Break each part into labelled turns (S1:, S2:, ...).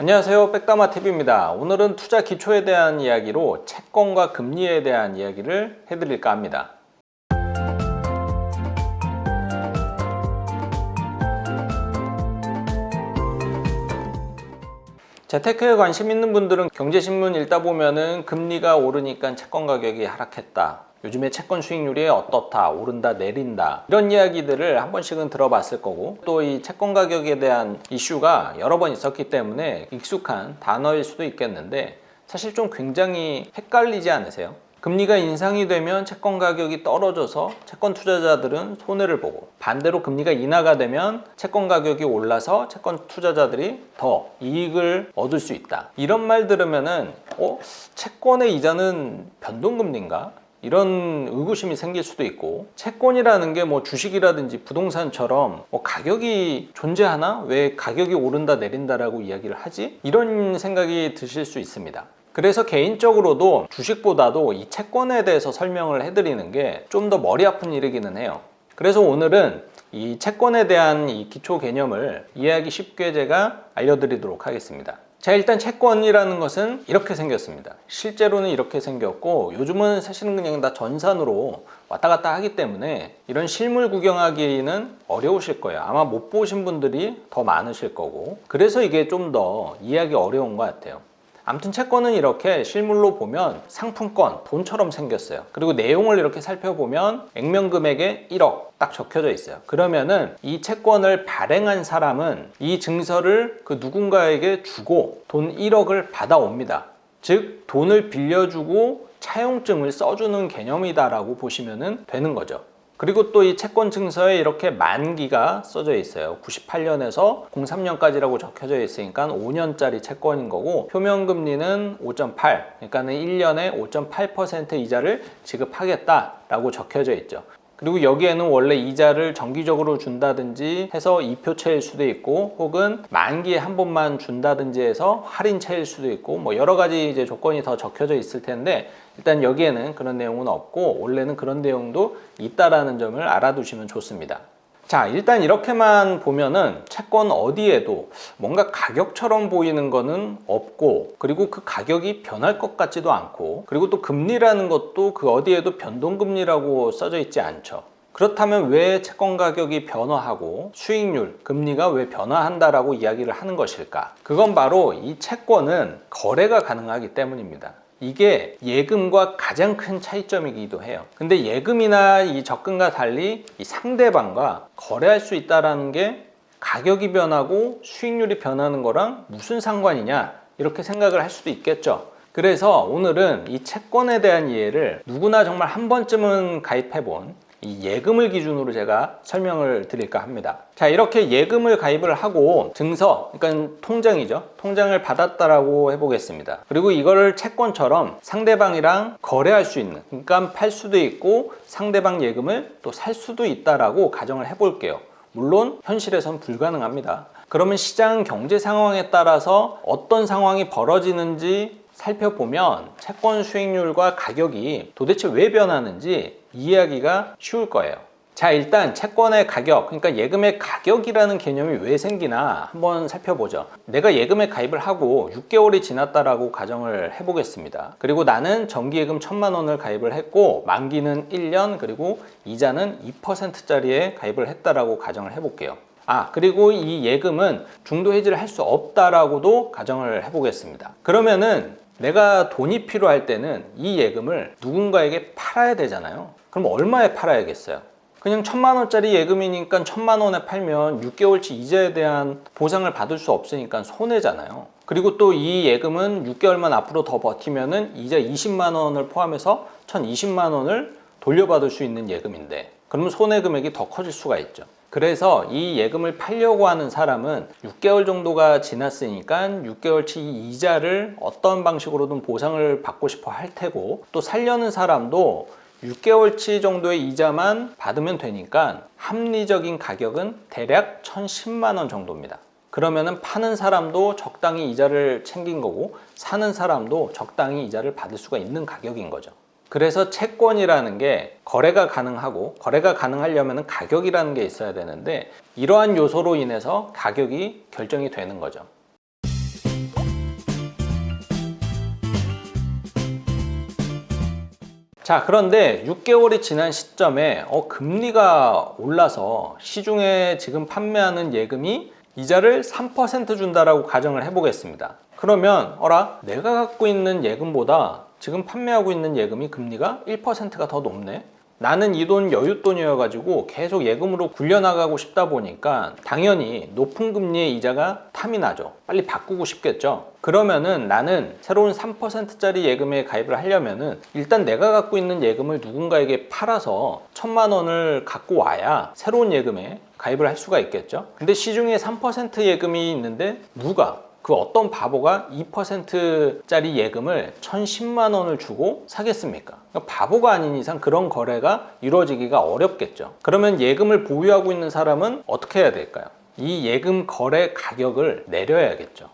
S1: 안녕하세요. 백다마TV입니다. 오늘은 투자 기초에 대한 이야기로 채권과 금리에 대한 이야기를 해드릴까 합니다. 재테크에 관심 있는 분들은 경제신문 읽다 보면은 금리가 오르니까 채권 가격이 하락했다. 요즘에 채권 수익률이 어떻다, 오른다, 내린다. 이런 이야기들을 한 번씩은 들어봤을 거고, 또 이 채권 가격에 대한 이슈가 여러 번 있었기 때문에 익숙한 단어일 수도 있겠는데, 사실 좀 굉장히 헷갈리지 않으세요? 금리가 인상이 되면 채권 가격이 떨어져서 채권 투자자들은 손해를 보고 반대로 금리가 인하가 되면 채권 가격이 올라서 채권 투자자들이 더 이익을 얻을 수 있다. 이런 말 들으면은 어 채권의 이자는 변동금리인가? 이런 의구심이 생길 수도 있고 채권이라는 게 뭐 주식이라든지 부동산처럼 뭐 가격이 존재하나 왜 가격이 오른다 내린다라고 이야기를 하지 이런 생각이 드실 수 있습니다. 그래서 개인적으로도 주식보다도 이 채권에 대해서 설명을 해드리는 게 좀 더 머리 아픈 일이기는 해요. 그래서 오늘은 이 채권에 대한 이 기초 개념을 이해하기 쉽게 제가 알려드리도록 하겠습니다. 자, 일단 채권이라는 것은 이렇게 생겼습니다. 실제로는 이렇게 생겼고, 요즘은 사실은 그냥 다 전산으로 왔다 갔다 하기 때문에 이런 실물 구경하기는 어려우실 거예요. 아마 못 보신 분들이 더 많으실 거고. 그래서 이게 좀 더 이해하기 어려운 것 같아요. 아무튼 채권은 이렇게 실물로 보면 상품권, 돈처럼 생겼어요. 그리고 내용을 이렇게 살펴보면 액면 금액에 1억 딱 적혀져 있어요. 그러면은 이 채권을 발행한 사람은 이 증서를 그 누군가에게 주고 돈 1억을 받아옵니다. 즉, 돈을 빌려주고 차용증을 써주는 개념이다라고 보시면 되는 거죠. 그리고 또 이 채권 증서에 이렇게 만기가 써져 있어요. 98년에서 03년까지라고 적혀져 있으니까 5년짜리 채권인 거고 표면 금리는 5.8, 그러니까는 1년에 5.8% 이자를 지급하겠다라고 적혀져 있죠. 그리고 여기에는 원래 이자를 정기적으로 준다든지 해서 이표채일 수도 있고 혹은 만기에 한 번만 준다든지 해서 할인채일 수도 있고 뭐 여러 가지 이제 조건이 더 적혀져 있을 텐데 일단 여기에는 그런 내용은 없고 원래는 그런 내용도 있다라는 점을 알아두시면 좋습니다. 자, 일단 이렇게만 보면은 채권 어디에도 뭔가 가격처럼 보이는 거는 없고, 그리고 그 가격이 변할 것 같지도 않고, 그리고 또 금리라는 것도 그 어디에도 변동금리라고 써져 있지 않죠. 그렇다면 왜 채권 가격이 변화하고 수익률, 금리가 왜 변화한다라고 이야기를 하는 것일까? 그건 바로 이 채권은 거래가 가능하기 때문입니다. 이게 예금과 가장 큰 차이점이기도 해요. 근데 예금이나 이 적금과 달리 이 상대방과 거래할 수 있다라는 게 가격이 변하고 수익률이 변하는 거랑 무슨 상관이냐 이렇게 생각을 할 수도 있겠죠. 그래서 오늘은 이 채권에 대한 이해를 누구나 정말 한 번쯤은 가입해 본 이 예금을 기준으로 제가 설명을 드릴까 합니다. 자, 이렇게 예금을 가입을 하고 증서, 그러니까 통장이죠. 통장을 받았다라고 해보겠습니다. 그리고 이거를 채권처럼 상대방이랑 거래할 수 있는, 그러니까 팔 수도 있고 상대방 예금을 또 살 수도 있다라고 가정을 해볼게요. 물론 현실에선 불가능합니다. 그러면 시장 경제 상황에 따라서 어떤 상황이 벌어지는지 살펴보면 채권 수익률과 가격이 도대체 왜 변하는지 이해하기가 쉬울 거예요. 자, 일단 채권의 가격, 그러니까 예금의 가격이라는 개념이 왜 생기나 한번 살펴보죠. 내가 예금에 가입을 하고 6개월이 지났다라고 가정을 해보겠습니다. 그리고 나는 정기예금 1000만 원을 가입을 했고 만기는 1년 그리고 이자는 2%짜리에 가입을 했다라고 가정을 해볼게요. 아, 그리고 이 예금은 중도 해지를 할 수 없다라고도 가정을 해보겠습니다. 그러면은 내가 돈이 필요할 때는 이 예금을 누군가에게 팔아야 되잖아요. 그럼 얼마에 팔아야겠어요? 그냥 천만 원짜리 예금이니까 천만 원에 팔면 6개월치 이자에 대한 보상을 받을 수 없으니까 손해잖아요. 그리고 또 이 예금은 6개월만 앞으로 더 버티면 은 이자 20만 원을 포함해서 1,020만 원을 돌려받을 수 있는 예금인데 그러면 손해 금액이 더 커질 수가 있죠. 그래서 이 예금을 팔려고 하는 사람은 6개월 정도가 지났으니까 6개월치 이자를 어떤 방식으로든 보상을 받고 싶어 할 테고 또 살려는 사람도 6개월치 정도의 이자만 받으면 되니까 합리적인 가격은 대략 1,010만 원 정도입니다. 그러면은 파는 사람도 적당히 이자를 챙긴 거고 사는 사람도 적당히 이자를 받을 수가 있는 가격인 거죠. 그래서 채권이라는 게 거래가 가능하고 거래가 가능하려면 가격이라는 게 있어야 되는데 이러한 요소로 인해서 가격이 결정이 되는 거죠. 자 그런데 6개월이 지난 시점에 어, 금리가 올라서 시중에 지금 판매하는 예금이 이자를 3% 준다라고 가정을 해보겠습니다. 그러면 어라 내가 갖고 있는 예금보다 지금 판매하고 있는 예금이 금리가 1%가 더 높네. 나는 이 돈 여윳돈이어가지고 계속 예금으로 굴려나가고 싶다 보니까 당연히 높은 금리의 이자가 탐이 나죠. 빨리 바꾸고 싶겠죠. 그러면은 나는 새로운 3%짜리 예금에 가입을 하려면은 일단 내가 갖고 있는 예금을 누군가에게 팔아서 천만 원을 갖고 와야 새로운 예금에 가입을 할 수가 있겠죠. 근데 시중에 3% 예금이 있는데 누가 그 어떤 바보가 2%짜리 예금을 1010만 원을 주고 사겠습니까? 그러니까 바보가 아닌 이상 그런 거래가 이루어지기가 어렵겠죠. 그러면 예금을 보유하고 있는 사람은 어떻게 해야 될까요? 이 예금 거래 가격을 내려야겠죠.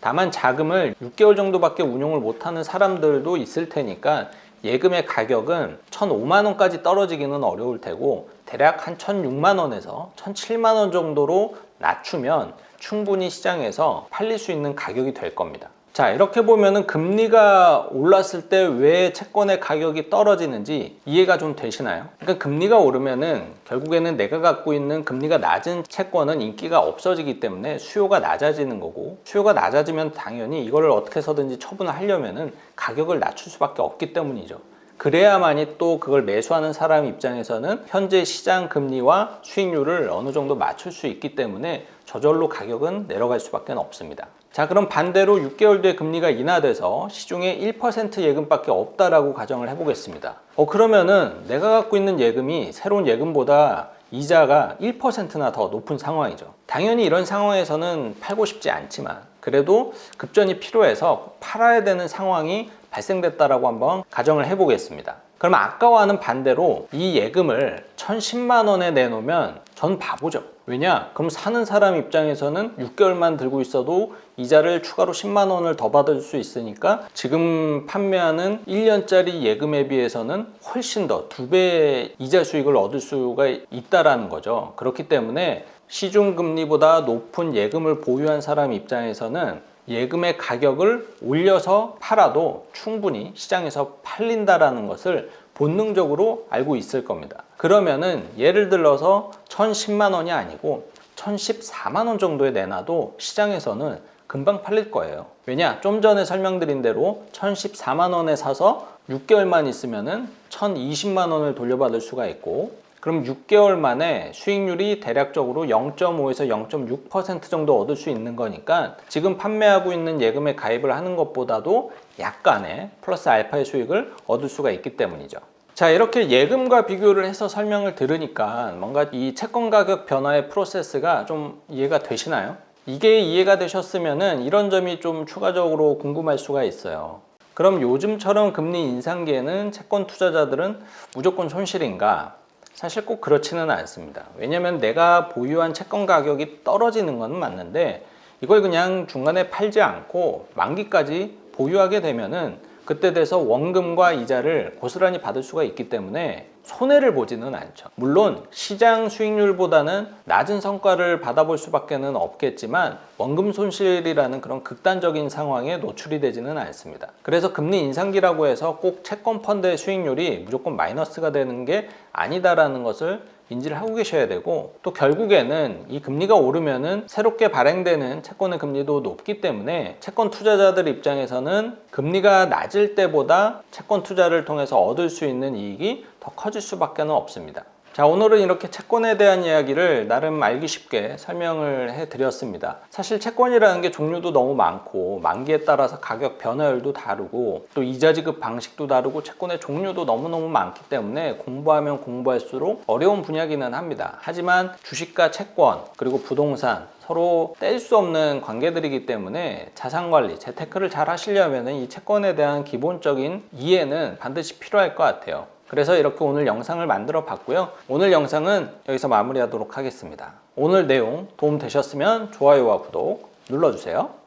S1: 다만 자금을 6개월 정도밖에 운용을 못하는 사람들도 있을 테니까 예금의 가격은 1,005만 원까지 떨어지기는 어려울 테고 대략 한 1,006만 원에서 1,007만 원 정도로 낮추면 충분히 시장에서 팔릴 수 있는 가격이 될 겁니다. 자, 이렇게 보면은 금리가 올랐을 때 왜 채권의 가격이 떨어지는지 이해가 좀 되시나요? 그러니까 금리가 오르면은 결국에는 내가 갖고 있는 금리가 낮은 채권은 인기가 없어지기 때문에 수요가 낮아지는 거고 수요가 낮아지면 당연히 이거를 어떻게 해서든지 처분을 하려면은 가격을 낮출 수밖에 없기 때문이죠. 그래야만이 또 그걸 매수하는 사람 입장에서는 현재 시장 금리와 수익률을 어느 정도 맞출 수 있기 때문에 저절로 가격은 내려갈 수밖에 없습니다. 자 그럼 반대로 6개월 뒤에 금리가 인하돼서 시중에 1% 예금밖에 없다라고 가정을 해보겠습니다. 어 그러면은 내가 갖고 있는 예금이 새로운 예금보다 이자가 1%나 더 높은 상황이죠. 당연히 이런 상황에서는 팔고 싶지 않지만 그래도 급전이 필요해서 팔아야 되는 상황이 발생됐다라고 한번 가정을 해보겠습니다. 그럼 아까와는 반대로 이 예금을 1010만 원에 내놓으면 전 바보죠. 왜냐? 그럼 사는 사람 입장에서는 6개월만 들고 있어도 이자를 추가로 10만 원을 더 받을 수 있으니까 지금 판매하는 1년짜리 예금에 비해서는 훨씬 더 두 배의 이자 수익을 얻을 수가 있다라는 거죠. 그렇기 때문에 시중 금리보다 높은 예금을 보유한 사람 입장에서는 예금의 가격을 올려서 팔아도 충분히 시장에서 팔린다라는 것을 본능적으로 알고 있을 겁니다. 그러면은 예를 들어서 1010만 원이 아니고 1014만 원 정도에 내놔도 시장에서는 금방 팔릴 거예요. 왜냐? 좀 전에 설명드린 대로 1014만 원에 사서 6개월만 있으면은 1020만 원을 돌려받을 수가 있고 그럼 6개월 만에 수익률이 대략적으로 0.5에서 0.6% 정도 얻을 수 있는 거니까 지금 판매하고 있는 예금에 가입을 하는 것보다도 약간의 플러스 알파의 수익을 얻을 수가 있기 때문이죠. 자 이렇게 예금과 비교를 해서 설명을 들으니까 뭔가 이 채권 가격 변화의 프로세스가 좀 이해가 되시나요? 이게 이해가 되셨으면은 이런 점이 좀 추가적으로 궁금할 수가 있어요. 그럼 요즘처럼 금리 인상기에는 채권 투자자들은 무조건 손실인가? 사실 꼭 그렇지는 않습니다. 왜냐하면 내가 보유한 채권 가격이 떨어지는 건 맞는데 이걸 그냥 중간에 팔지 않고 만기까지 보유하게 되면은 그때 돼서 원금과 이자를 고스란히 받을 수가 있기 때문에 손해를 보지는 않죠. 물론 시장 수익률보다는 낮은 성과를 받아볼 수밖에는 없겠지만 원금 손실이라는 그런 극단적인 상황에 노출이 되지는 않습니다. 그래서 금리 인상기라고 해서 꼭 채권 펀드의 수익률이 무조건 마이너스가 되는 게 아니다라는 것을 인지를 하고 계셔야 되고 또 결국에는 이 금리가 오르면은 새롭게 발행되는 채권의 금리도 높기 때문에 채권 투자자들 입장에서는 금리가 낮을 때보다 채권 투자를 통해서 얻을 수 있는 이익이 더 커질 수밖에 없습니다. 자 오늘은 이렇게 채권에 대한 이야기를 나름 알기 쉽게 설명을 해 드렸습니다. 사실 채권이라는 게 종류도 너무 많고 만기에 따라서 가격 변화율도 다르고 또 이자 지급 방식도 다르고 채권의 종류도 너무너무 많기 때문에 공부하면 공부할수록 어려운 분야기는 합니다. 하지만 주식과 채권 그리고 부동산 서로 뗄 수 없는 관계들이기 때문에 자산관리, 재테크를 잘 하시려면 이 채권에 대한 기본적인 이해는 반드시 필요할 것 같아요 그래서 이렇게 오늘 영상을 만들어 봤고요. 오늘 영상은 여기서 마무리하도록 하겠습니다. 오늘 내용 도움 되셨으면 좋아요와 구독 눌러주세요.